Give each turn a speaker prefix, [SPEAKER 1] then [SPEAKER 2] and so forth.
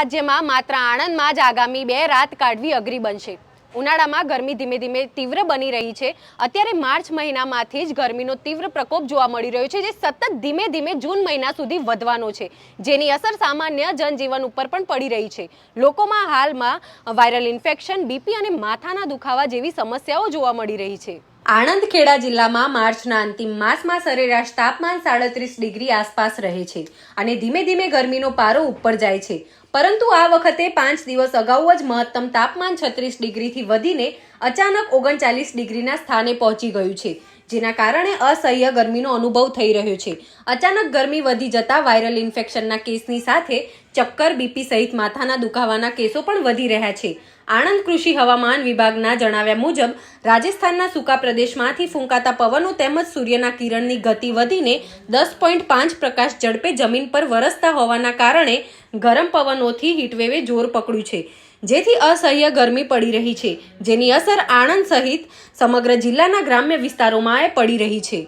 [SPEAKER 1] રાજ્યમાં માત્ર આણંદમાં જ આગામી બે રાત કાઢવી અઘરી બનશે. ઉનાળામાં ગરમી ધીમે ધીમે તીવ્ર બની રહી છે. અત્યારે માર્ચ મહિનામાંથી જ ગરમીનો તીવ્ર પ્રકોપ જોવા મળી રહ્યો છે, જે સતત ધીમે ધીમે જૂન મહિના સુધી વધવાનો છે. જેની અસર સામાન્ય જનજીવન ઉપર પણ પડી રહી છે. લોકોમાં હાલમાં વાયરલ ઇન્ફેક્શન, બીપી અને માથાના દુખાવા જેવી સમસ્યાઓ જોવા મળી રહી છે. આણંદ ખેડા જિલ્લામાં માર્ચના અંતિમ માસમાં સરેરાશ તાપમાન સાડત્રીસ ડિગ્રી આસપાસ રહે છે અને ધીમે ધીમે ગરમીનો પારો ઉપર જાય છે. પરંતુ આ વખતે પાંચ દિવસ અગાઉ જ મહત્તમ તાપમાન છત્રીસ ડિગ્રીથી વધીને અચાનક ઓગણચાલીસ ડિગ્રીના સ્થાને પહોંચી ગયું છે, જેના કારણે અસહ્ય ગરમીનો અનુભવ થઈ રહ્યો છે. અચાનક ગરમી વધી જતા વાયરલ ઇન્ફેક્શનના કેસની સાથે ચક્કર બીપી સહિત માથાના દુખાવાના કેસો પણ વધી રહ્યા છે. આણંદ કૃષિ હવામાન વિભાગના જણાવ્યા મુજબ, રાજસ્થાનના સૂકા પ્રદેશમાંથી ફૂંકાતા પવનો તેમજ સૂર્યના કિરણની ગતિ વધીને દસ પોઈન્ટ પાંચ પ્રકાશ ઝડપે જમીન પર વરસતા હોવાના કારણે ગરમ પવનોથી હીટવેવે જોર પકડ્યું છે. જેથી અસહ્ય ગરમી પડી રહી છે, જેની અસર આણંદ સહિત સમગ્ર જિલ્લાના ગ્રામ્ય વિસ્તારોમાં પડી રહી છે.